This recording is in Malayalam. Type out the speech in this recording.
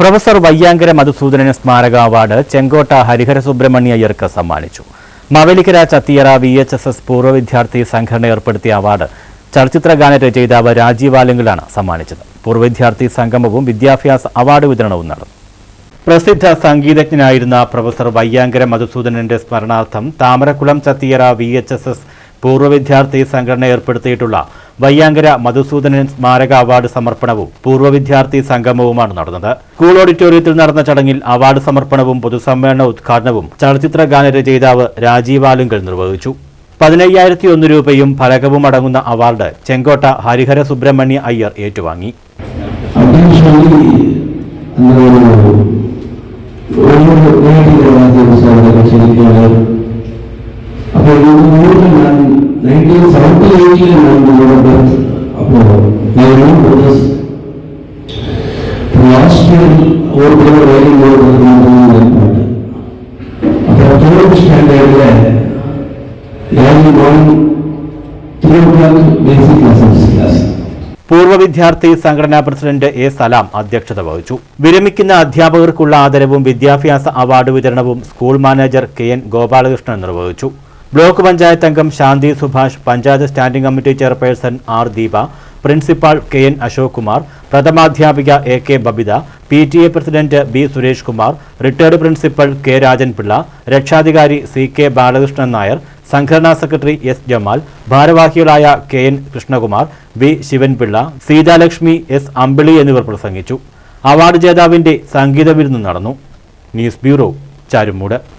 പ്രൊഫസർ വയ്യാങ്കര മധുസൂദനൻ സ്മാരക അവാർഡ് ചെങ്കോട്ട ഹരിഹര സുബ്രഹ്മണ്യ അയ്യർക്ക് സമ്മാനിച്ചു. Mavelikkara Chathiyara V H S S പൂർവ വിദ്യാർത്ഥി സംഘടന ഏർപ്പെടുത്തിയ അവാർഡ് ചലച്ചിത്ര ഗാന രചയിതാവ് രാജീവ് ആലിംഗിളാണ് സമ്മാനിച്ചത്. പൂർവ വിദ്യാർത്ഥി സംഗമവും വിദ്യാഭ്യാസ അവാർഡ് വിതരണവും നടന്നു. പ്രസിദ്ധ സംഗീതജ്ഞനായിരുന്ന പ്രൊഫസർ വയ്യാങ്കര മധുസൂദനന്റെ സ്മരണാർത്ഥം Thamarakulam Chathiyara V H S S പൂർവ വിദ്യാർത്ഥി സംഘടന ഏർപ്പെടുത്തിയിട്ടുള്ള വയ്യാങ്കര മധുസൂദനൻ സ്മാരക അവാർഡ് സമർപ്പണവും പൂർവ വിദ്യാർത്ഥി സംഗമവുമാണ് നടന്നത്. സ്കൂൾ ഓഡിറ്റോറിയത്തിൽ നടന്ന ചടങ്ങിൽ അവാർഡ് സമർപ്പണവും പൊതുസമ്മേളന ഉദ്ഘാടനവും ചലച്ചിത്ര ഗാനരചയിതാവ് രാജീവ് ആലുങ്കൽ നിർവഹിച്ചു. പതിനയ്യായിരത്തി ഒന്ന് രൂപയും ഫലകവും അടങ്ങുന്ന അവാർഡ് ചെങ്കോട്ട ഹരിഹര സുബ്രഹ്മണ്യ അയ്യർ ഏറ്റുവാങ്ങി. അപ്പോൾ നയന്റീൻ സെവന്റി എയ്റ്റിലാണ് നമ്മുടെ അപ്പോൾ അപ്പോൾ പൂർവ വിദ്യാർത്ഥി സംഘടനാ പ്രസിഡന്റ് എ സലാം അധ്യക്ഷത വഹിച്ചു. വിരമിക്കുന്ന അധ്യാപകർക്കുള്ള ആദരവും വിദ്യാഭ്യാസ അവാർഡ് വിതരണവും school manager K N Gopalakrishnan നിർവഹിച്ചു. ബ്ലോക്ക് പഞ്ചായത്ത് അംഗം Shanthi Subhash panchayat standing committee chairperson R Deepa principal K N Ashok Kumar പ്രഥമാധ്യാപിക A K Babitha P T A president B Suresh Kumar retired principal K Rajanpillai രക്ഷാധികാരി സി കെ ബാലകൃഷ്ണൻ നായർ സംഘടനാ സെക്രട്ടറി എസ് ജമാൽ ഭാരവാഹികളായ K N Krishnakumar V Sivanpillai Seethalakshmi S Ambili എന്നിവർ പ്രസംഗിച്ചു. അവാർഡ് ജേതാവിന്റെ സംഗീത വിരുന്ന് നടന്നു. News bureau Charummood.